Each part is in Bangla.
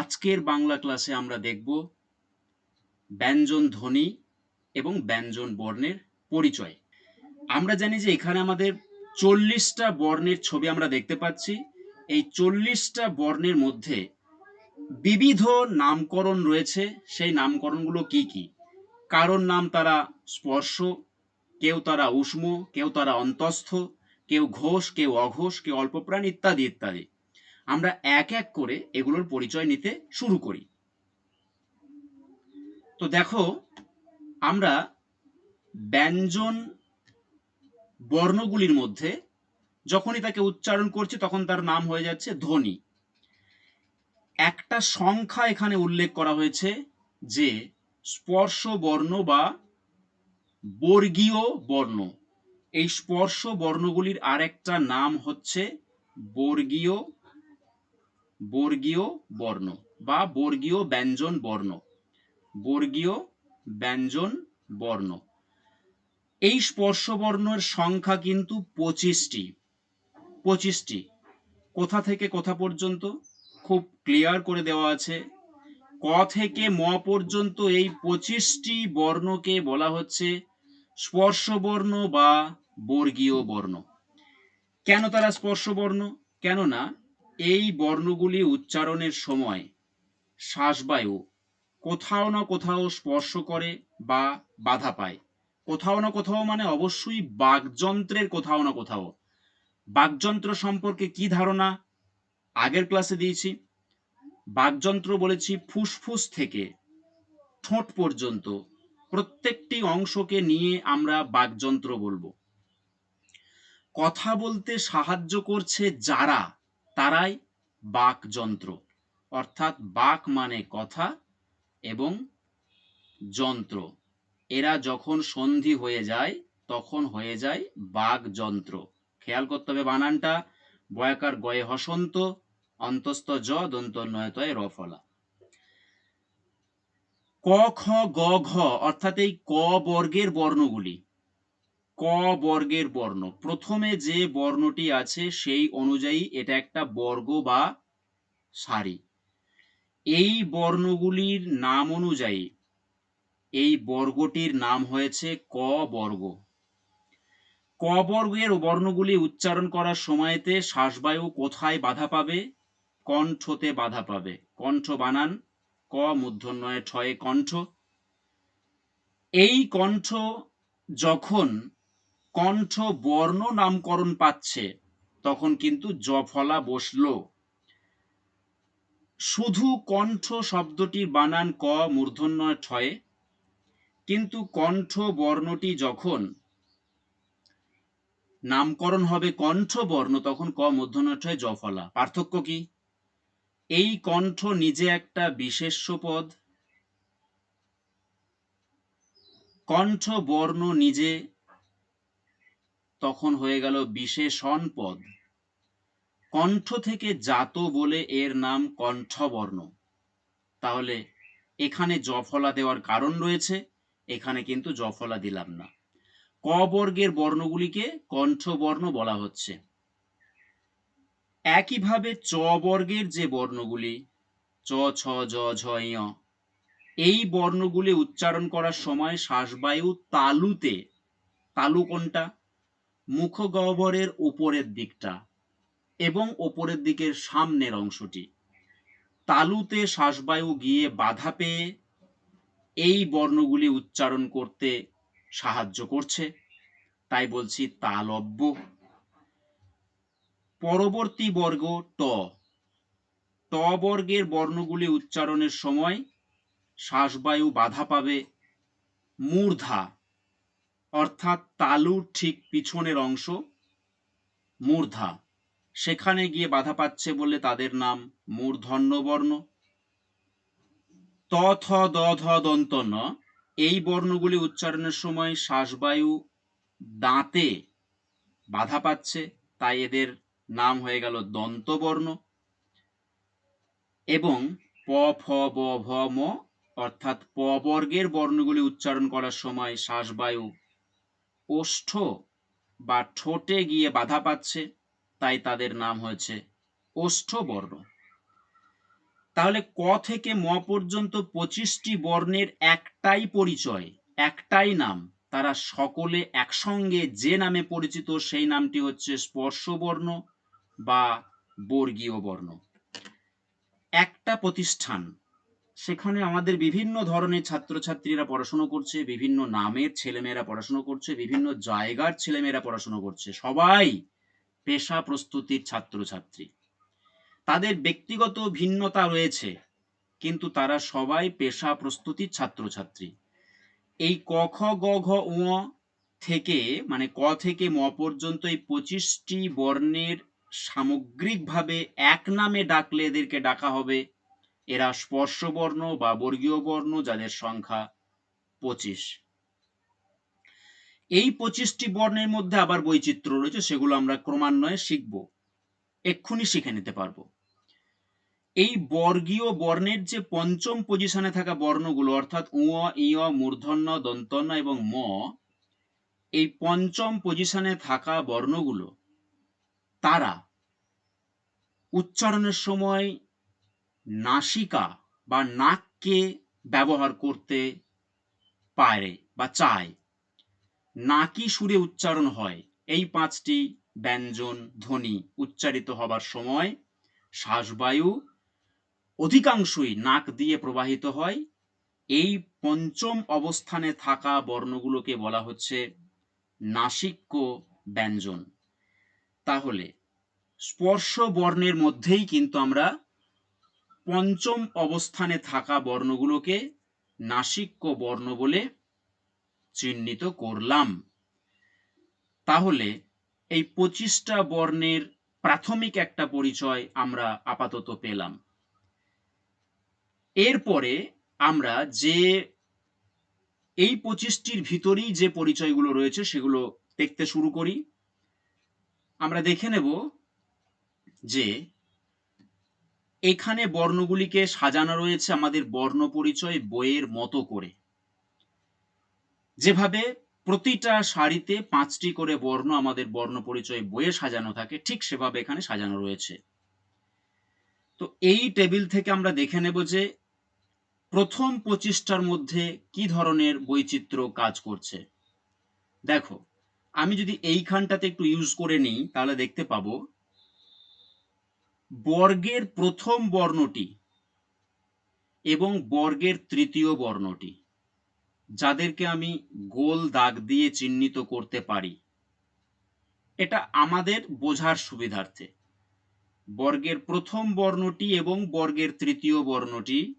আজকের বাংলা ক্লাসে আমরা দেখব ব্যঞ্জন ধ্বনি এবং ব্যঞ্জন বর্ণের পরিচয়। আমরা জানি যে এখানে আমাদের চল্লিশটা বর্ণের ছবি আমরা দেখতে পাচ্ছি। এই চল্লিশটা বর্ণের মধ্যে বিবিধ নামকরণ রয়েছে। সেই নামকরণগুলো কি কি? কারোর নাম তারা স্পর্শ, কেউ তারা উষ্ম, কেউ তারা অন্তস্থ, কেউ ঘোষ, কেউ অঘোষ, কেউ অল্পপ্রাণ ইত্যাদি ইত্যাদি। আমরা এক এক করে এগুলোর পরিচয় নিতে শুরু করি। তো দেখো, আমরা ব্যঞ্জন বর্ণগুলির মধ্যে যখনই তাকে উচ্চারণ করছি তখন তার নাম হয়ে যাচ্ছে ধ্বনি। একটা সংখ্যা এখানে উল্লেখ করা হয়েছে যে স্পর্শ বর্ণ বা বর্গীয় বর্ণ। এই স্পর্শ বর্ণগুলির আরেকটা নাম হচ্ছে বর্গীয় বর্গীয় বর্ণ বা বর্গীয় ব্যঞ্জন বর্ণ। বর্গীয় ব্যঞ্জন বর্ণ। এই স্পর্শ বর্ণের সংখ্যা কিন্তু পঁচিশটি। পঁচিশটি। কোথা থেকে কোথা পর্যন্ত? খুব ক্লিয়ার করে দেওয়া আছে। ক থেকে ম পর্যন্ত এই পঁচিশটি বর্ণকে বলা হচ্ছে স্পর্শ বর্ণ বা বর্গীয় বর্ণ। কেন তারা স্পর্শ বর্ণ কেননা এই বর্ণগুলি উচ্চারণের সময় শ্বাসবায়ু কোথাও না কোথাও স্পর্শ করে বা বাধা পায়। কোথাও না কোথাও মানে অবশ্যই বাকযন্ত্রের কোথাও না কোথাও। বাকযন্ত্র সম্পর্কে কি ধারণা? আগের ক্লাসে দিয়েছি। বাকযন্ত্র বলেছি ফুসফুস থেকে ঠোঁট পর্যন্ত প্রত্যেকটি অংশকে নিয়ে আমরা বাকযন্ত্র বলব। কথা বলতে সাহায্য করছে যারা তারাই বাকযন্ত্র। অর্থাৎ বাক মানে কথা এবং যন্ত্র। এরা যখন সন্ধি হয়ে যায়, তখন হয়ে যায় বাকযন্ত্র। খেয়াল করতে হবে বানানটা। বয়াকার গয়ে হসন্ত, অন্তস্থ জ দন্ত নয়তয় রফলা ক, খ, গ, ঘ, অর্থাৎ এই ক বর্গের বর্ণগুলি। ক বর্গের বর্ণ। প্রথমে যে বর্ণটি আছে সেই অনুযায়ী এটা একটা বর্গ বা সারি। এই বর্ণগুলির নাম অনুযায়ী এই বর্গটির নাম হয়েছে ক বর্গ। ক বর্গের বর্ণগুলি উচ্চারণ করার সময়তে শ্বাসবায়ু কোথায় বাধা পাবে? কণ্ঠতে বাধা পাবে। কণ্ঠ বানান, ক মূর্ধন্যয় ছয়ে কণ্ঠ। এই কণ্ঠ যখন কণ্ঠ বর্ণ নামকরণ পাচ্ছে। তখন কিন্তু জফলা বসল। শুধু কণ্ঠ শব্দটির বানান ক মূর্ধন্যয় ছয়ে, কিন্তু কণ্ঠ বর্ণটি যখন নামকরণ হবে কণ্ঠ বর্ণ তখন ক মূর্ধন্যয় ছয় জফলা। পার্থক্য কি? এই কণ্ঠ নিজে একটা বিশেষ্য পদ। কণ্ঠ বর্ণ নিজে তখন হয়ে গেল বিশেষণ পদ। কণ্ঠ থেকে জাত বলে এর নাম কণ্ঠবর্ণ। তাহলে এখানে জফলা দেওয়ার কারণ রয়েছে, এখানে কিন্তু জফলা দিলাম না। ক বর্গের বর্ণগুলিকে কণ্ঠবর্ণ বলা হচ্ছে। একইভাবে চ বর্গের যে বর্ণগুলি, চ, ছ, জ, ঝ এই বর্ণগুলি উচ্চারণ করার সময় শ্বাসবায়ু তালুতে, তালু কোনটা? মুখ গহ্বরের উপরের দিকটা এবং ওপরের দিকের সামনের অংশটি। তালুতে শ্বাসবায়ু গিয়ে বাধা পেয়ে এই বর্ণগুলি উচ্চারণ করতে সাহায্য করছে। তাই বলছি তালব্য। পরবর্তী বর্গ ট। ট বর্গের বর্ণগুলি উচ্চারণের সময় শ্বাসবায়ু বাধা পাবে, মূর্ধা অর্থাৎ তালুর ঠিক পিছনের অংশ, মূর্ধা। সেখানে গিয়ে বাধা পাচ্ছে বলে তাদের নাম মূর্ধন্য বর্ণ ত থ দ দন্ত ন এই বর্ণগুলি উচ্চারণের সময় শ্বাসবায়ু দাঁতে বাধা পাচ্ছে, তাই এদের নাম হয়ে গেল দন্তবর্ণ। এবং প, ফ, ব, ভ, ম, অর্থাৎ প বর্গের বর্ণগুলি উচ্চারণ করার সময় শ্বাসবায়ু ওষ্ঠ বা ঠোঁটে গিয়ে বাধা পাচ্ছে, তাই তাদের নাম হয়েছে ওষ্ঠ বর্ণ তাহলে ক থেকে ম পর্যন্ত পঁচিশটি বর্ণের একটাই পরিচয়, একটাই নাম, তারা সকলে একসঙ্গে যে নামে পরিচিত সেই নামটি হচ্ছে স্পর্শবর্ণ বা বর্গীয় বর্ণ একটা প্রতিষ্ঠান সেখানে আমাদের বিভিন্ন ধরনের ছাত্রছাত্রীরা পড়াশুনো করছে, বিভিন্ন নামের ছেলেমেয়েরা পড়াশুনো করছে, বিভিন্ন জায়গার ছেলেমেয়েরা পড়াশুনো করছে। সবাই পেশা প্রস্তুতির ছাত্রছাত্রী। তাদের ব্যক্তিগত ভিন্নতা রয়েছে, কিন্তু তারা সবাই পেশা প্রস্তুতির ছাত্রছাত্রী। এই ক, খ, গ, ঘ, উ থেকে মানে ক থেকে ম পর্যন্ত এই পঁচিশটি বর্ণের সামগ্রিকভাবে এক নামে ডাকলে এদেরকে ডাকা হবে। এরা স্পর্শ বর্ণ বা বর্গীয় বর্ণ যাদের সংখ্যা পঁচিশ। এই পঁচিশটি বর্ণের মধ্যে আবার বৈচিত্র্য রয়েছে, সেগুলো আমরা ক্রমান্বয়ে শিখব। এক্ষুনি শিখে নিতে পারব। এই বর্গীয় বর্ণের যে পঞ্চম পজিশনে থাকা বর্ণগুলো, অর্থাৎ উ ইয় মূর্ধন্য, দন্তন্য এবং ম, এই পঞ্চম পজিশনে থাকা বর্ণগুলো, তারা উচ্চারণের সময় নাসিকা বা নাককে ব্যবহার করতে পারে বা চায়। নাকি সুরে উচ্চারণ হয়। এই পাঁচটি ব্যঞ্জন ধ্বনি উচ্চারিত হবার সময় শ্বাসবায়ু অধিকাংশই নাক দিয়ে প্রবাহিত হয়। এই পঞ্চম অবস্থানে থাকা বর্ণগুলোকে বলা হচ্ছে নাসিক্য ব্যঞ্জন। তাহলে স্পর্শ বর্ণের মধ্যেই কিন্তু আমরা পঞ্চম অবস্থানে থাকা বর্ণগুলোকে নাসিক্য বর্ণ বলে চিহ্নিত করলাম। তাহলে এই পঁচিশটা বর্ণের প্রাথমিক একটা পরিচয় আমরা আপাতত পেলাম। এরপরে আমরা যে এই পঁচিশটির ভিতরেই যে পরিচয়গুলো রয়েছে সেগুলো দেখতে শুরু করি। আমরা দেখে নেব যে এখানে বর্ণগুলিকে সাজানো রয়েছে আমাদের বর্ণ পরিচয় বইয়ের মতো করে। যেভাবে প্রতিটা সারিতে পাঁচটি করে বর্ণ আমাদের বর্ণ পরিচয় বইয়ে সাজানো থাকে, ঠিক সেভাবে এখানে সাজানো রয়েছে। তো এই টেবিল থেকে আমরা দেখে নেব যে প্রথম পঁচিশটার মধ্যে কি ধরনের বৈচিত্র্য কাজ করছে। দেখো, আমি যদি এইখানটাতে একটু ইউজ করে নিই, তাহলে দেখতে পাবো বর্গের প্রথম বর্ণটি এবং বর্গের তৃতীয় বর্ণটি, যাদেরকে আমি গোল দাগ দিয়ে চিহ্নিত করতে পারি। এটা আমাদের বোঝার সুবিধার্থে। বর্গের প্রথম বর্ণটি এবং বর্গের তৃতীয় বর্ণটি,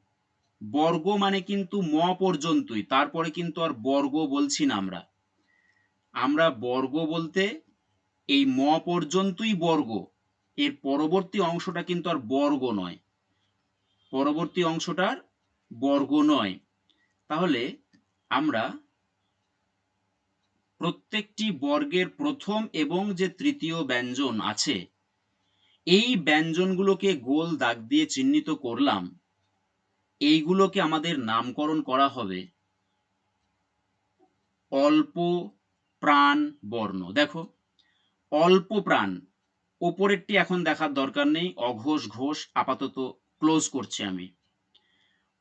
বর্গ মানে কিন্তু ম পর্যন্তই, তারপরে কিন্তু আর বর্গ বলছি না আমরা। আমরা বর্গ বলতে এই ম পর্যন্তই বর্গ এর পরবর্তী অংশটা কিন্তু আর বর্গ নয়। পরবর্তী অংশটার বর্গ নয়। তাহলে আমরা প্রত্যেকটি বর্গের প্রথম এবং যে তৃতীয় ব্যঞ্জন আছে, এই ব্যঞ্জনগুলোকে গোল দাগ দিয়ে চিহ্নিত করলাম। এইগুলোকে আমাদের নামকরণ করা হবে অল্প প্রাণ বর্ণ। দেখো, অল্প প্রাণ। ওপরেরটি এখন দেখার দরকার নেই। অঘোষ ঘোষ আপাতত ক্লোজ করছি আমি।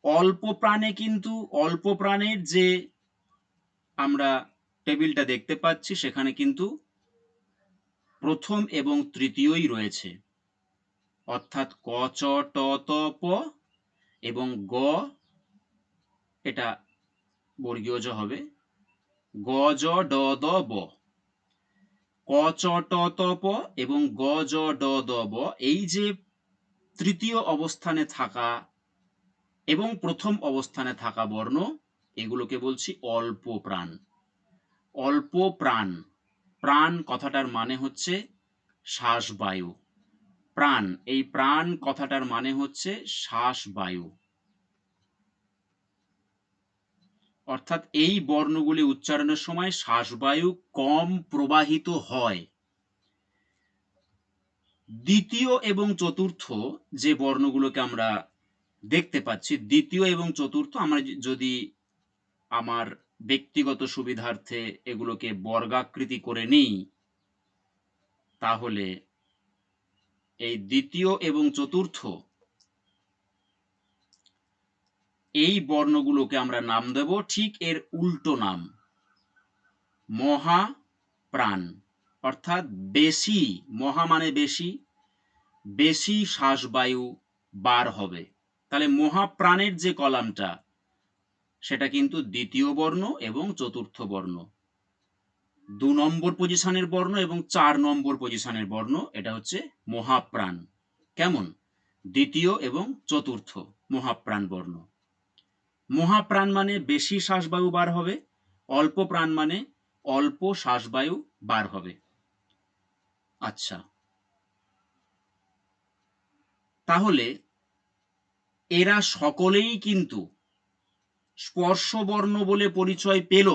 অল্প প্রাণে কিন্তু, অল্প প্রাণের যে আমরা টেবিলটা দেখতে পাচ্ছি, সেখানে কিন্তু প্রথম এবং তৃতীয়ই রয়েছে। অর্থাৎ ক, চ, ট, ত, প এবং গ, এটা বর্গীয় জ হবে। গ, জ, ড, দ, ব। ক চ ট ত প এবং গ জ ড দ ব এই যে তৃতীয় অবস্থানে থাকা এবং প্রথম অবস্থানে থাকা বর্ণ, এগুলোকে বলছি অল্প প্রাণ অল্প প্রাণ প্রাণ কথাটার মানে হচ্ছে শ্বাসবায়ু। প্রাণ, এই প্রাণ কথাটার মানে হচ্ছে শ্বাস বায়ু অর্থাৎ এই বর্ণগুলি উচ্চারণের সময় শ্বাসবায়ু কম প্রবাহিত হয়। দ্বিতীয় এবং চতুর্থ যে বর্ণগুলোকে আমরা দেখতে পাচ্ছি, দ্বিতীয় এবং চতুর্থ, আমরা যদি আমার ব্যক্তিগত সুবিধার্থে এগুলোকে বর্গাকৃতি করে নিই, তাহলে এই দ্বিতীয় এবং চতুর্থ এই বর্ণগুলোকে আমরা নাম দেব, ঠিক এর উল্টো নাম। মহা প্রাণ অর্থাৎ বেশি, মহা মানে বেশি বেশি শ্বাসবায়ু বার হবে। তাহলে মহাপ্রাণের যে কলামটা, সেটা কিন্তু দ্বিতীয় বর্ণ এবং চতুর্থ বর্ণ। দু নম্বর পজিশনের বর্ণ এবং চার নম্বর পজিশনের বর্ণ, এটা হচ্ছে মহাপ্রাণ। কেমন? দ্বিতীয় এবং চতুর্থ মহাপ্রাণ বর্ণ। মহাপ্রাণ মানে বেশি শ্বাসবায়ু বার হবে, অল্প প্রাণ মানে অল্প শ্বাসবায়ু বার হবে। আচ্ছা। তাহলে এরা সকলেই কিন্তু স্পর্শবর্ণ বলে পরিচয় পেল।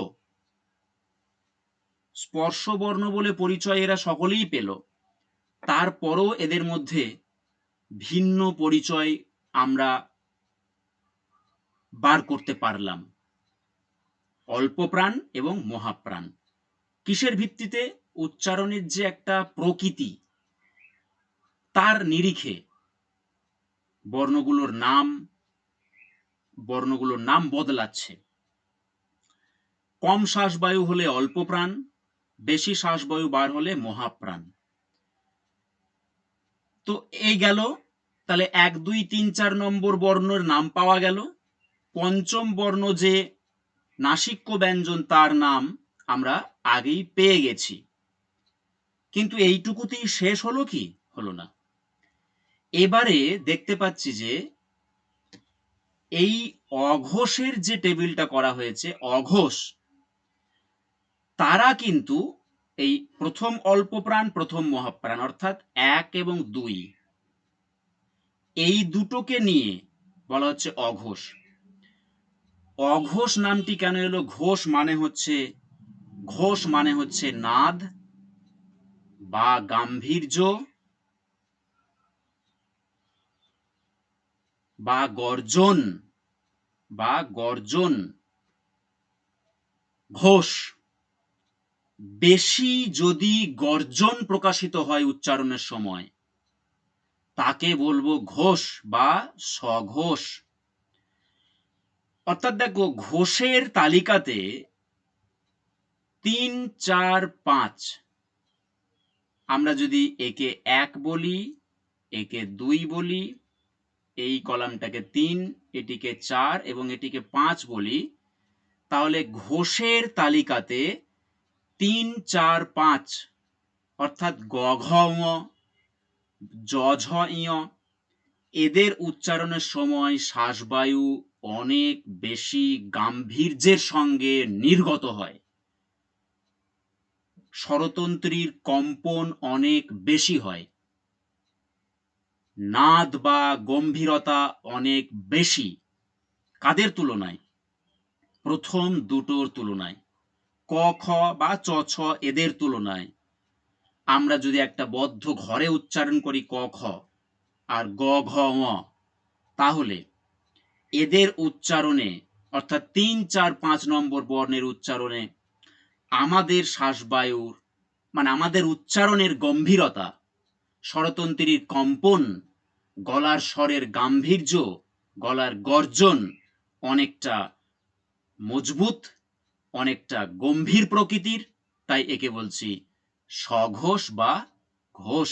স্পর্শবর্ণ বলে পরিচয় এরা সকলেই পেল। তারপরও এদের মধ্যে ভিন্ন পরিচয় আমরা বার করতে পারলাম। অল্প প্রাণ এবং মহাপ্রাণ। কিসের ভিত্তিতে? উচ্চারণের যে একটা প্রকৃতি, তার নিরিখে। বর্ণগুলোর নাম বর্ণগুলোর নাম বদলাচ্ছে। কম শ্বাসবায়ু হলে অল্প প্রাণ, বেশি শ্বাসবায়ু বার হলে মহাপ্রাণ। তো এই গেল, তাহলে এক, দুই, তিন, চার নম্বর বর্ণের নাম পাওয়া গেল। পঞ্চম বর্ণ যে নাসিক্য ব্যঞ্জন তার নাম আমরা আগেই পেয়ে গেছি। কিন্তু এইটুকুতেই শেষ হলো কি? হলো না। এবারে দেখতে পাচ্ছি যে এই অঘোষের যে টেবিলটা করা হয়েছে, অঘোষ, তারা কিন্তু এই প্রথম অল্প প্রাণ প্রথম মহাপ্রাণ, অর্থাৎ এক এবং দুই, এই দুটোকে নিয়ে বলা হচ্ছে অঘোষ। অঘোষ নামটি কেন এলো? ঘোষ মানে হচ্ছে, ঘোষ মানে হচ্ছে নাদ বা গাম্ভীর্য বা গর্জন বা গর্জন। ঘোষ, বেশি যদি গর্জন প্রকাশিত হয় উচ্চারণের সময়, তাকে বলব ঘোষ বা সঘোষ অর্থাৎ দেখো ঘোষের তালিকাতে তিন, চার, পাঁচ। আমরা যদি একে এক বলি, একে দুই বলি, এই কলামটাকে তিন, এটিকে চার এবং এটিকে পাঁচ বলি, তাহলে ঘোষের তালিকাতে তিন, চার, পাঁচ, অর্থাৎ গ, ঘ জ, ঝ ইয় এদের উচ্চারণের সময় শ্বাসবায়ু অনেক বেশি গাম্ভীর্যের সঙ্গে নির্গত হয়। স্বরতন্ত্রীর কম্পন অনেক বেশি হয়। নাদ বা গম্ভীরতা অনেক বেশি কাদের তুলনায়? প্রথম দুটোর তুলনায়। ক, খ বা চ, ছ এদের তুলনায়। আমরা যদি একটা বদ্ধ ঘরে উচ্চারণ করি ক, খ আর গ, ঘ তাহলে এদের উচ্চারণে, অর্থাৎ তিন, চার, পাঁচ নম্বর বর্ণের উচ্চারণে আমাদের শ্বাসবায়ুর মানে আমাদের উচ্চারণের গম্ভীরতা, স্বরতন্ত্রীর কম্পন, গলার স্বরের গাম্ভীর্য, গলার গর্জন অনেকটা মজবুত, অনেকটা গম্ভীর প্রকৃতির, তাই একে বলছি সঘোষ বা ঘোষ।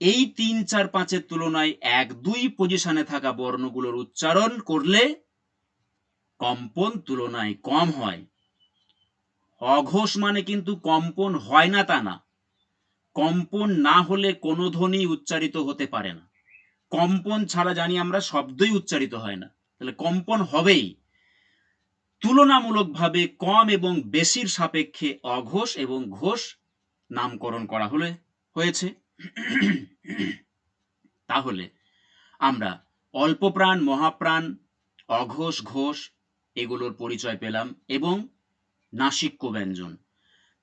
এই তিন, চার, পাঁচের তুলনায় এক, দুই পজিশনে থাকা বর্ণগুলোর উচ্চারণ করলে কম্পন তুলনায় কম হয়। অঘোষ মানে কিন্তু কম্পন হয় না তা না। কম্পন না হলে কোনো ধ্বনি উচ্চারিত হতে পারে না। কম্পন ছাড়া জানি আমরা শব্দই উচ্চারিত হয় না। তাহলে কম্পন হবেই। তুলনামূলকভাবে কম এবং বেশির সাপেক্ষে অঘোষ এবং ঘোষ নামকরণ করা হলে, হয়েছে। তাহলে আমরা অল্প প্রাণ মহাপ্রাণ, অঘোষ, ঘোষ এগুলোর পরিচয় পেলাম এবং নাসিক্য ব্যঞ্জন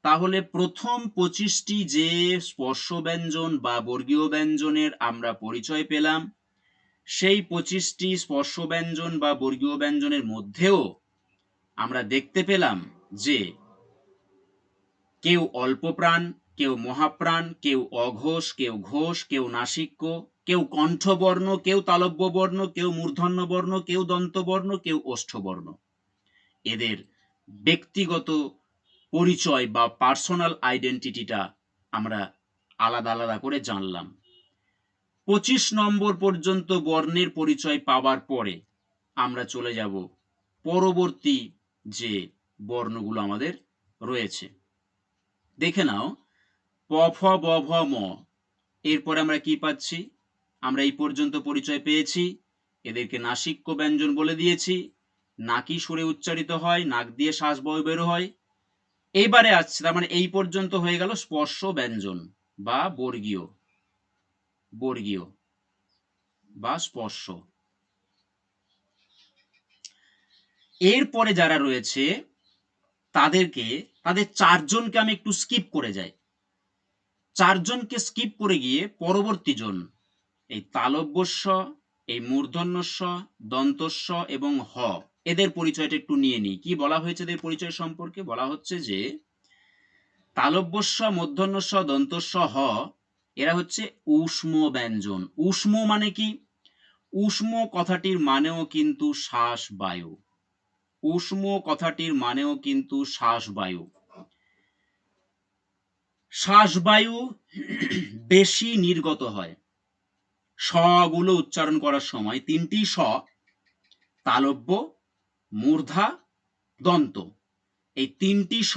তাহলে প্রথম পঁচিশটি যে স্পর্শ ব্যঞ্জন বা বর্গীয় ব্যঞ্জনের আমরা পরিচয় পেলাম, সেই পঁচিশটি স্পর্শ ব্যঞ্জন বা বর্গীয় ব্যঞ্জনের মধ্যেও আমরা দেখতে পেলাম যে কেউ অল্প প্রাণ কেউ মহাপ্রাণ, কেউ অঘোষ, কেউ ঘোষ, কেউ নাসিক্য, কেউ কণ্ঠবর্ণ, কেউ তালব্য বর্ণ কেউ মূর্ধন্য বর্ণ কেউ দন্তবর্ণ, কেউ ওষ্ঠবর্ণ। এদের ব্যক্তিগত পরিচয় বা পার্সোনাল আইডেন্টিটিটা আমরা আলাদা আলাদা করে জানলাম। পঁচিশ নম্বর পর্যন্ত বর্ণের পরিচয় পাওয়ার পরে আমরা চলে যাব পরবর্তী যে বর্ণগুলো আমাদের রয়েছে। দেখে নাও প, ফ, ব, ভ, ম। এরপরে আমরা কি পাচ্ছি? আমরা এই পর্যন্ত পরিচয় পেয়েছি। এদেরকে নাসিক্য ব্যঞ্জন বলে দিয়েছি। নাকি সুরে উচ্চারিত হয়, নাক দিয়ে শ্বাস বয় বের হয়। এইবারে আসছে, তার মানে এই পর্যন্ত হয়ে গেল স্পর্শ ব্যঞ্জন বা বর্গীয়। বর্গীয় বা স্পর্শ। এরপরে যারা রয়েছে, তাদেরকে, তাদের চারজনকে আমি একটু স্কিপ করে যাই। চারজনকে স্কিপ করে গিয়ে পরবর্তী জন, এই তালব্যস্য, এই মূর্ধন্যস্য, দন্তস্য এবং হ, এদের পরিচয়টা একটু নিয়ে নিই। কি বলা হয়েছে এদের পরিচয় সম্পর্কে? বলা হচ্ছে যে, তালব্যস্য, মূর্ধন্যস্য, দন্তস্য, হ, এরা হচ্ছে উষ্ম ব্যঞ্জন উষ্ম মানে কি? উষ্ম কথাটির মানেও কিন্তু শ্বাস বায়ু উষ্ম কথাটির মানেও কিন্তু শ্বাসবায়ু। শ্বাসবায়ু বেশি নির্গত হয়। স গুলো উচ্চারণ করার সময় তিনটি স তালব্য, মূর্ধা, দন্ত। এই তিনটি স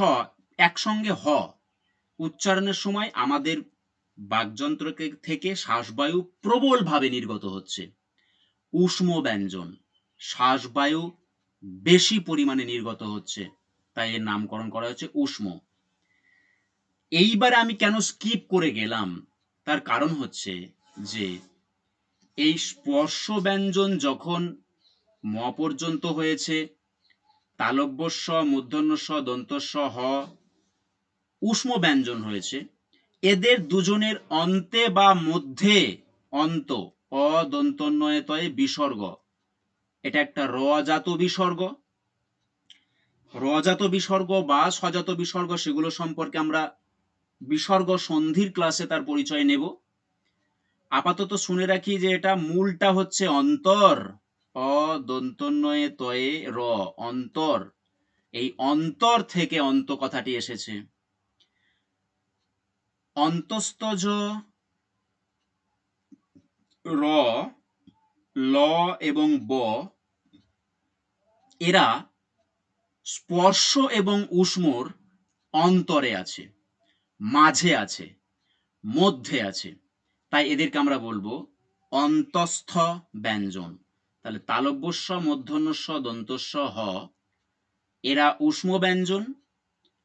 একসঙ্গে হ উচ্চারণের সময় আমাদের বাকযন্ত্র থেকে শ্বাসবায়ু প্রবলভাবে নির্গত হচ্ছে। উষ্ম ব্যঞ্জন, শ্বাসবায়ু বেশি পরিমাণে নির্গত হচ্ছে। তাই এর নামকরণ করা হচ্ছে উষ্ম। এইবারে আমি কেন স্কিপ করে গেলাম? তার কারণ হচ্ছে যে, এই স্পর্শ ব্যঞ্জন যখন ম পর্যন্ত হয়েছে, তালব্যস্ব মূর্ধন্যস্ব দন্তস্ব, হ উষ্ম ব্যঞ্জন হয়েছে, এদের দুজনের অন্তে বা মধ্যে অন্ত অদন্তন্বয়তয়ে বিসর্গ। এটা একটা রজাত বিসর্গ। রজাত বিসর্গ বা সজাত বিসর্গ, সেগুলো সম্পর্কে আমরা বিসর্গ সন্ধির ক্লাসে তার পরিচয় নেব। আপাতত শুনে রাখি যে এটা মূলটা হচ্ছে অন্তর। অদন্তন্বয়ে তয়ে র, অন্তর। এই অন্তর থেকে অন্ত কথাটি এসেছে। অন্তস্তজ র, ল এবং ব, এরা স্পর্শ এবং উষ্মর অন্তরে আছে। মাঝে আছে, মধ্যে আছে। তাই এদেরকে আমরা বলব অন্তস্থ ব্যঞ্জন। তাহলে তালব্যস্ব মধ্যন্যস্ব দন্তস্ব হ, এরা উষ্ম ব্যঞ্জন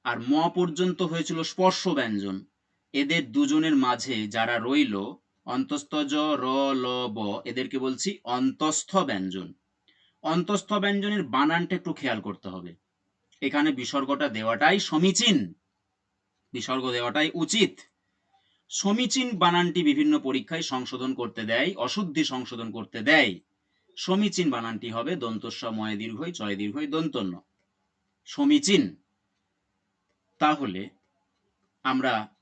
আর ম পর্যন্ত হয়েছিল স্পর্শ ব্যঞ্জন। এদের দুজনের মাঝে যারা রইল অন্তস্থজ র, ল, ব, এদেরকে বলছি অন্তস্থ ব্যঞ্জন। অন্তস্থ ব্যঞ্জনের বানানটা একটু খেয়াল করতে হবে। এখানে বিসর্গটা দেওয়াটাই সমীচীন। বিসর্গ দেওয়াটাই উচিত। সমীচীন বানানটি বিভিন্ন পরীক্ষায় সংশোধন করতে দেয়, অশুদ্ধি সংশোধন করতে দেয়। সমীচীন বানানটি হবে দন্তস্ব ময় দীর্ঘই, চয় দীর্ঘই, দন্তন্য। সমীচীন। তাহলে আমরা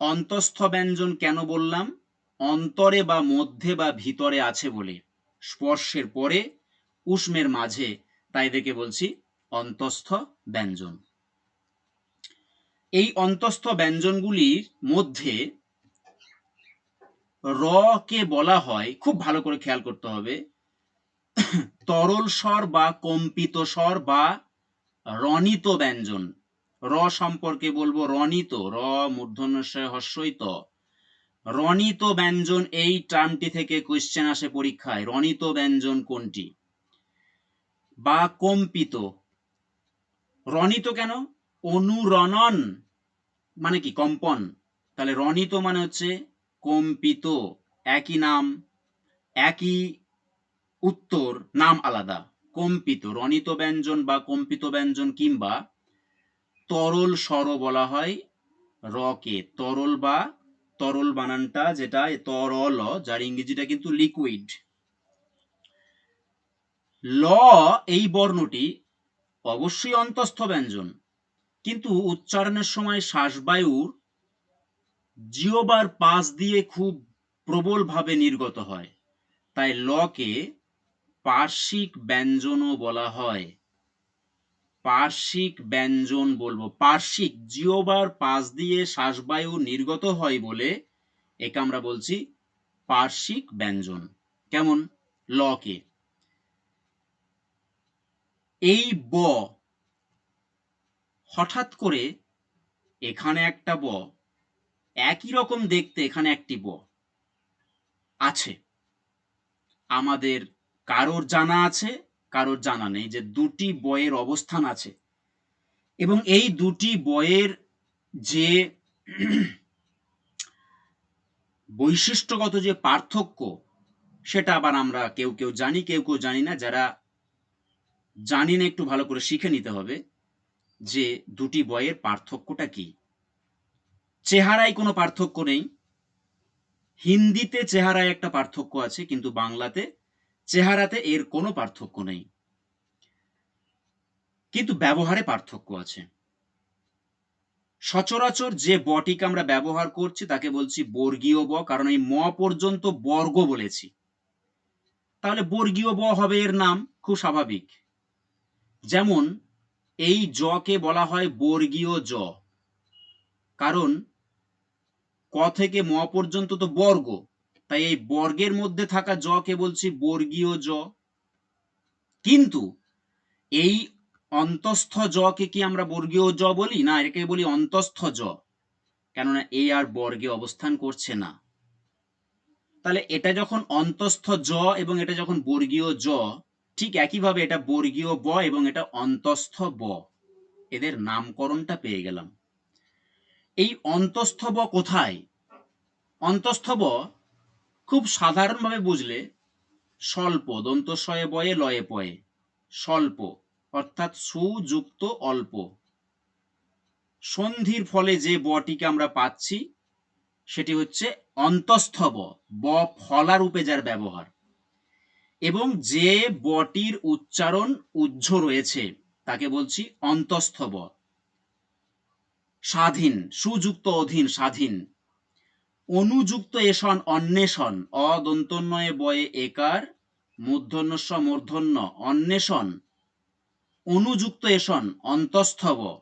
অন্তস্থ ব্যঞ্জন কেন বললাম? অন্তরে বা মধ্যে বা ভিতরে আছে বলে। স্পর্শের পরে, উষ্মের মাঝে, তাই দেখে বলছি অন্তস্থ ব্যঞ্জন এই অন্তস্থ ব্যঞ্জনগুলির মধ্যে র কে বলা হয়, খুব ভালো করে খেয়াল করতে হবে। তরল স্বর বা কম্পিত স্বর বা রনিত ব্যঞ্জন। র সম্পর্কে বলব রনিত র মূর্ধন্যশয় হস্যইত রনিত ব্যঞ্জন এই টার্মটি থেকে কোয়েশ্চেন আসে পরীক্ষায় রনিত ব্যঞ্জন কোনটি? বা কম্পিত। রনিত কেন? অনুরণন। মানে কি? কম্পন। তাহলে রনিত মানে হচ্ছে কম্পিত, একই নাম, একই উত্তর, নাম আলাদা। কম্পিত রনিত ব্যঞ্জন বা কম্পিত ব্যঞ্জন কিংবা তরল স্বর বলা হয় রকে। তরল বা তরল বানানটা যেটা তরল, যার ইংরেজিটা কিন্তু লিকুইড ল, এই বর্ণটি অবশ্যই অন্তস্থ ব্যঞ্জন। কিন্তু উচ্চারণের সময় শ্বাসবায়ুর জিওবার পাশ দিয়ে খুব প্রবলভাবে নির্গত হয়। তাই লকে পার্শ্বিক ব্যঞ্জনও বলা হয়। পার্শ্বিক ব্যঞ্জন বলব। পার্শ্বিক জিওবার পাশ দিয়ে শ্বাসবায়ু নির্গত হয় বলে একে আমরা বলছি পার্শ্বিক ব্যঞ্জন। কেমন? লকে। এই ব হঠাৎ করে এখানে একটা ব, একই রকম দেখতে এখানে একটি ব আছে। আমাদের কারোর জানা আছে, কারোর জানা নেই যে দুটি বয়ের অবস্থান আছে। এবং এই দুটি বয়ের যে বৈশিষ্ট্যগত যে পার্থক্য, সেটা আবার আমরা কেউ কেউ জানি, কেউ কেউ জানি না, যারা জানি না একটু ভালো করে শিখে নিতে হবে। যে দুটি বয়ের পার্থক্যটা কি? চেহারায় কোনো পার্থক্য নেই। হিন্দিতে চেহারায় একটা পার্থক্য আছে, কিন্তু বাংলাতে চেহারাতে এর কোনো পার্থক্য নেই। কিন্তু ব্যবহারে পার্থক্য আছে। সচরাচর যে বটিকে আমরা ব্যবহার করছি, তাকে বলছি বর্গীয় ব, কারণ এই ম পর্যন্ত বর্গ বলেছি। তাহলে বর্গীয় ব হবে এর নাম, খুব স্বাভাবিক। যেমন এই জকে বলা হয় বর্গীয় জ। কারণ ক থেকে ম পর্যন্ত তো বর্গ। তাই এই বর্গের মধ্যে থাকা জ কে বলছি বর্গীয় জ। কিন্তু এই অন্তস্থ জ কে কি আমরা বর্গীয় জ বলি? না একে বলি অন্তস্থ জ। কেননা এই আর বর্গে অবস্থান করছে না। তাহলে এটা যখন অন্তস্থ জ এবং এটা যখন বর্গীয় জ ঠিক একইভাবে এটা বর্গীয় ব এবং এটা অন্তস্থ ব। এদের নামকরণটা পেয়ে গেলাম। এই অন্তস্থ ব কোথায়? অন্তস্থ ব খুব সাধারণভাবে বুঝলে স্বল্প দন্ত দন্তস্বয়ে বয়ে, লয়ে পয়ে। স্বল্প, অর্থাৎ সুযুক্ত অল্প। সন্ধির ফলে যে বটিকে আমরা পাচ্ছি, সেটি হচ্ছে অন্তস্থ ব ব ফলা রূপে যার ব্যবহার। এবং যে বটির উচ্চারণ উজ্জ রয়েছে, তাকে বলছি অন্তস্থ ব স্বাধীন, সুযুক্ত অধীন, স্বাধীন। অনুযুক্ত এসন, অন্বেষণ। অদন্তন্বয়ে বয়ে একার, মূর্ধন্যস্ব, মূর্ধন্য। অন্বেষণ, অনুযুক্ত এসন, অন্তস্থব।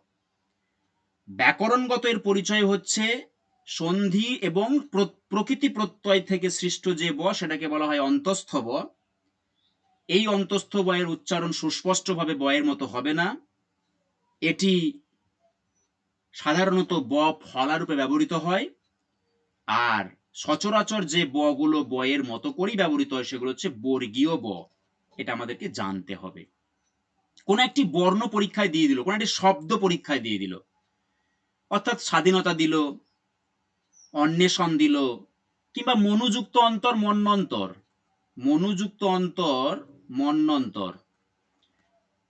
ব্যাকরণগত এর পরিচয় হচ্ছে সন্ধি এবং প্র- প্রকৃতি প্রত্যয় থেকে সৃষ্ট যে ব, সেটাকে বলা হয় অন্তস্থ ব এই অন্তস্থ বয়ের উচ্চারণ সুস্পষ্টভাবে বয়ের মতো হবে না। এটি সাধারণত ব ফলারূপে ব্যবহৃত হয়। আর সচরাচর যে ব গুলো বয়ের মতো করেই ব্যবহৃত হয়, সেগুলো হচ্ছে বর্গীয় ব। এটা আমাদেরকে জানতে হবে। কোন একটি বর্ণ পরীক্ষায় দিয়ে দিল, কোন একটি শব্দ পরীক্ষায় দিয়ে দিল। অর্থাৎ স্বাধীনতা দিল, অন্বেষণ দিল, কিংবা মনুযুক্ত অন্তর মন্নন্তর মনুযুক্ত অন্তর মন্নন্তর।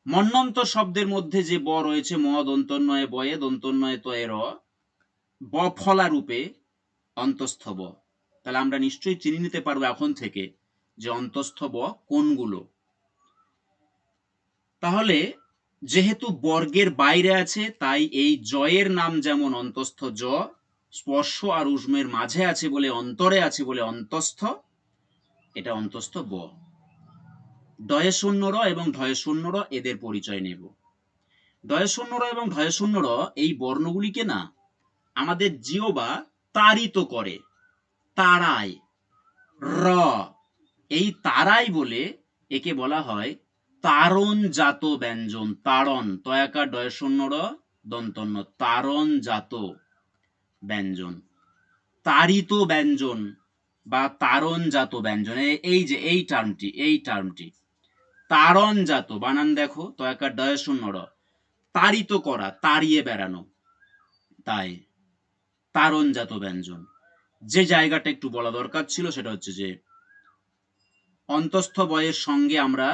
মন্নন্তর শব্দের মধ্যে যে ব রয়েছে ম দন্তন্নয়ে বয়ে দন্তন্নয়ে তয়ে র ব ফলা রূপে অন্তস্থ ব। তাহলে আমরা নিশ্চয়ই চিনি নিতে পারব এখন থেকে যে অন্তস্থ ব কোনগুলো। তাহলে যেহেতু বর্গের বাইরে আছে, তাই এই জয়ের নাম যেমন অন্তস্থ জ, স্পর্শ আর উষ্মের মাঝে আছে বলে অন্তরে আছে বলে অন্তস্থ, এটা অন্তস্থ ব। ডয়ে শূন্য র এবং ঢয়ে শূন্য র এদের পরিচয় নেব। ডয়ে শূন্য র এবং ঢয়ে শূন্য র এই বর্ণগুলিকে না আমাদের জিওবা তাড়িত করে। তারায় র, এই তারাই বলে একে বলা হয় তারণ জাত ব্যঞ্জন তারণ তয়াকার ডয় শূন্য র দন্তন্য তারণ জাত ব্যঞ্জন তারিত ব্যঞ্জন বা তারণ জাত ব্যঞ্জন, এই যে এই টার্মটি এই টার্মটি তারণ জাত, বানান দেখো তয়াকার ডয় শূন্য র তারিত করা, তাড়িয়ে বেড়ানো, তাই তারণজাত ব্যঞ্জন। যে জায়গাটা একটু বলা দরকার ছিল সেটা হচ্ছে যে, অন্তস্থ বয়ের সঙ্গে আমরা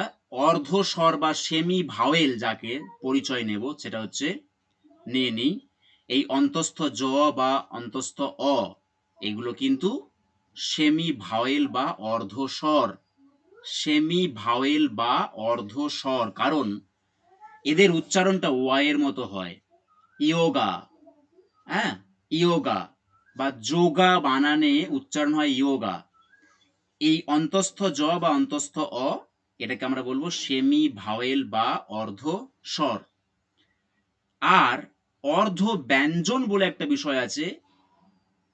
অর্ধ স্বর বা সেমি ভাওয়েল যাকে পরিচয় নেব, সেটা হচ্ছে নিয়ে নিই এই অন্তস্থ জ বা অন্তস্থ অ, এগুলো কিন্তু সেমি ভাওয়েল বা অর্ধ স্বর। সেমি ভাওয়েল বা অর্ধ স্বর কারণ এদের উচ্চারণটা ওয়াইয়ের মতো হয়। ইয়োগা হ্যাঁ? ইয়োগা বা যোগা বানানে উচ্চারণ হয় ইয়োগা। এই অন্তস্থ জ বা অন্তস্থ অ, এটাকে আমরা বলব সেমি ভাওয়েল বা অর্ধ স্বর আর অর্ধ ব্যঞ্জন বলে একটা বিষয় আছে,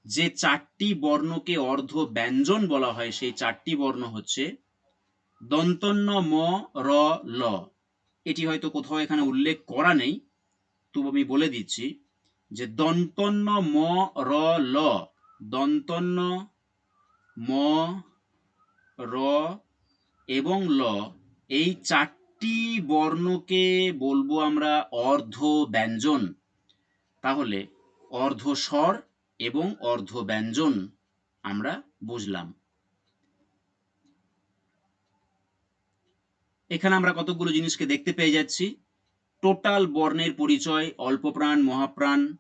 যে চারটি বর্ণকে অর্ধ ব্যঞ্জন বলা হয়, সেই চারটি বর্ণ হচ্ছে দন্তন্য ম র ল এটি হয়তো কোথাও এখানে উল্লেখ করা নেই, তবু আমি বলে দিচ্ছি যে দন্তন্য ম র ল দন্তন্য ম র এবং ল এই চারটি বর্ণকে বলব আমরা অর্ধ ব্যঞ্জন তাহলে অর্ধস্বর এবং অর্ধ ব্যঞ্জন আমরা বুঝলাম। এখানে আমরা কতগুলো জিনিসকে দেখতে পেয়ে যাচ্ছি। টোটাল বর্ণের পরিচয়, অল্পপ্রাণ, মহাপ্রাণ,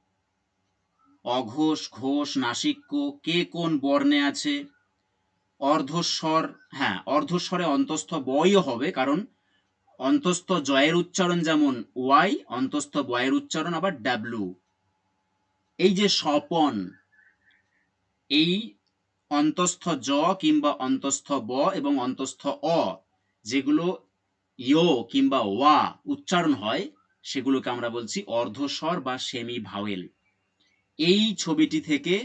অঘোষ, ঘোষ, নাসিক্য, কে কোন বর্ণে আছে, অর্ধস্বর হ্যাঁ অর্ধস্বরে অন্তস্থ বয়ও হবে, কারণ অন্তস্থ জয়ের উচ্চারণ যেমন ওয়াই, অন্তস্থ বয়ের উচ্চারণ আবার ডাব্লু। এই যে স্বপন, এই অন্তস্থ জ কিংবা অন্তস্থ ব এবং অন্তস্থ অ, যেগুলো ইয় কিংবা ওয়া উচ্চারণ হয়, সেগুলোকে আমরা বলছি অর্ধস্বর বা সেমি ভাওয়েল এই ছবিটি থেকে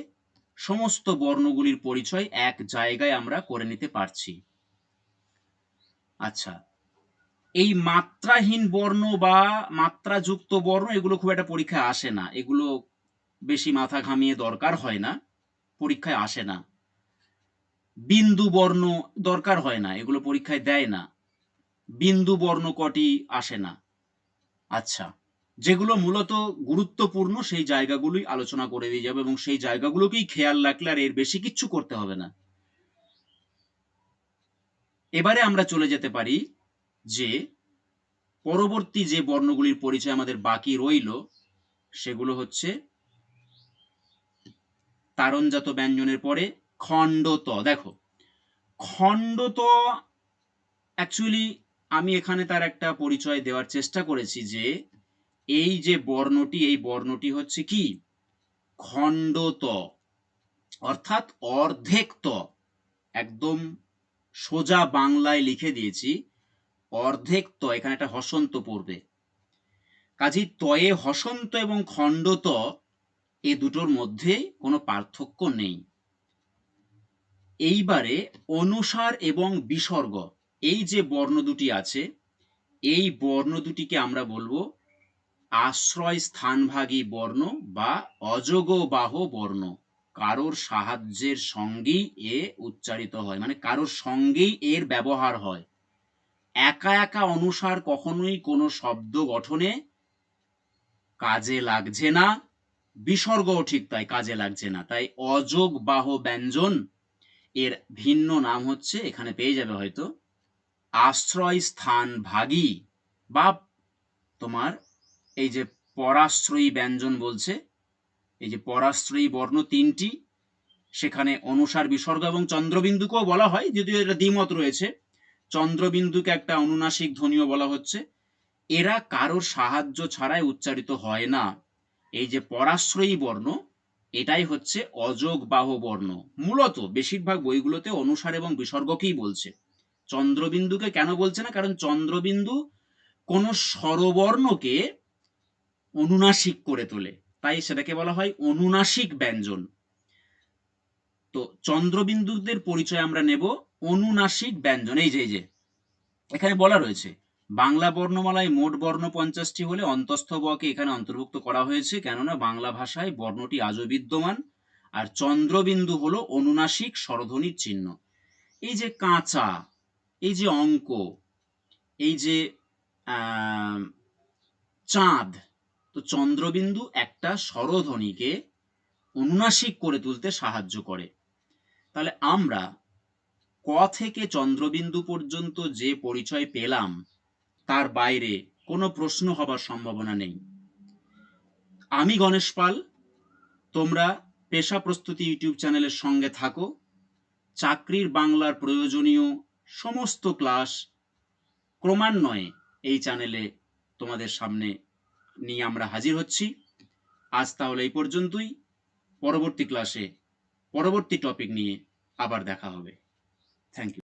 সমস্ত বর্ণগুলির পরিচয় এক জায়গায় আমরা করে নিতে পারছি। আচ্ছা এই মাত্রাহীন বর্ণ বা মাত্রাযুক্ত বর্ণ, এগুলো খুব একটা পরীক্ষায় আসে না। এগুলো বেশি মাথা ঘামিয়ে দরকার হয় না, পরীক্ষায় আসে না। বিন্দু বর্ণ দরকার হয় না, এগুলো পরীক্ষায় দেয় না। বিন্দু বর্ণ কটি আসে না। আচ্ছা যেগুলো মূলত গুরুত্বপূর্ণ সেই জায়গাগুলোই আলোচনা করে দিয়ে যাবে এবং সেই জায়গাগুলোকেই খেয়াল রাখলে আর এর বেশি কিচ্ছু করতে হবে না। এবারে আমরা চলে যেতে পারি যে পরবর্তী যে বর্ণগুলির পরিচয় আমাদের বাকি রইল, সেগুলো হচ্ছে তারণজাত ব্যঞ্জনের পরে খণ্ডত। দেখো, খণ্ডত অ্যাকচুয়ালি আমি এখানে তার একটা পরিচয় দেওয়ার চেষ্টা করেছি যে এই যে বর্ণটি, এই বর্ণটি হচ্ছে কি? খণ্ডত, অর্থাৎ অর্ধেক ত একদম সোজা বাংলায় লিখে দিয়েছি অর্ধেক ত এখানে একটা হসন্ত পড়বে। কাজী তয়ে হসন্ত এবং খণ্ডত এ দুটোর মধ্যে কোনো পার্থক্য নেই। এইবারে অনুসার এবং বিসর্গ। এই যে বর্ণ দুটি আছে, এই বর্ণ দুটিকে আমরা বলব আশ্রয় স্থানভাগী বর্ণ বা অযোগবাহ বর্ণ। কারোর সাহায্যের সঙ্গেই এ উচ্চারিত হয় মানে কারোর সঙ্গেই এর ব্যবহার হয়। একা একা অনুসার কখনোই কোনো শব্দ গঠনে কাজে লাগছে না, বিসর্গও ঠিক তাই কাজে লাগছে না। তাই অযোগ বাহ ব্যঞ্জন এর ভিন্ন নাম হচ্ছে, এখানে পেয়ে যাবে হয়তো আশ্রয় স্থান ভাগী। বা তোমার এই যে পরাশ্রয়ী ব্যঞ্জন বলছে, এই যে পরাশ্রয়ী বর্ণ তিনটি, সেখানে অনুসার বিসর্গ এবং চন্দ্রবিন্দুকেও বলা হয়, যদিও এটা দ্বিমত রয়েছে। চন্দ্রবিন্দুকে একটা অনুনাসিক ধ্বনিও বলা হচ্ছে। এরা কারোর সাহায্য ছাড়াই উচ্চারিত হয় না। এই যে পরাশ্রয়ী বর্ণ, এটাই হচ্ছে অযোগ বাহ বর্ণ। মূলত, বেশিরভাগ বইগুলোতে অনুসার এবং বিসর্গকেই বলছে। চন্দ্রবিন্দুকে কেন বলছে না? কারণ চন্দ্রবিন্দু কোন স্বরবর্ণকে অনুনাসিক করে তোলে। তাই সেটাকে বলা হয় অনুনাসিক ব্যঞ্জন। তো চন্দ্রবিন্দুদের পরিচয় আমরা নেব অনুনাসিক ব্যঞ্জন। এই যে এই যে, এখানে বলা রয়েছে, বাংলা বর্ণমালায় মোট বর্ণ পঞ্চাশটি হলে অন্তস্থ বকে এখানে অন্তর্ভুক্ত করা হয়েছে। কেননা বাংলা ভাষায় বর্ণটি আজও বিদ্যমান, আর চন্দ্রবিন্দু হলো অনুনাসিক স্বরধ্বনির চিহ্ন। এই যে কাঁচা এই যে অঙ্ক, এই যে চাঁদ, তো চন্দ্রবিন্দু একটা স্বরধ্বনিকে অনুনাসিক করে তুলতে সাহায্য করে। তাহলে আমরা ক থেকে চন্দ্রবিন্দু পর্যন্ত যে পরিচয় পেলাম, তার বাইরে কোনো প্রশ্ন হবার সম্ভাবনা নেই। আমি গণেশ পাল, তোমরা পেশা প্রস্তুতি ইউটিউব চ্যানেলের সঙ্গে থাকো। চাকরির বাংলার প্রয়োজনীয় সমস্ত ক্লাস ক্রমান্বয়ে এই চ্যানেলে তোমাদের সামনে নিয়ে আমরা হাজির হচ্ছি। আজ তাহলে এই পর্যন্তই। পরবর্তী ক্লাসে পরবর্তী টপিক নিয়ে আবার দেখা হবে। Thank you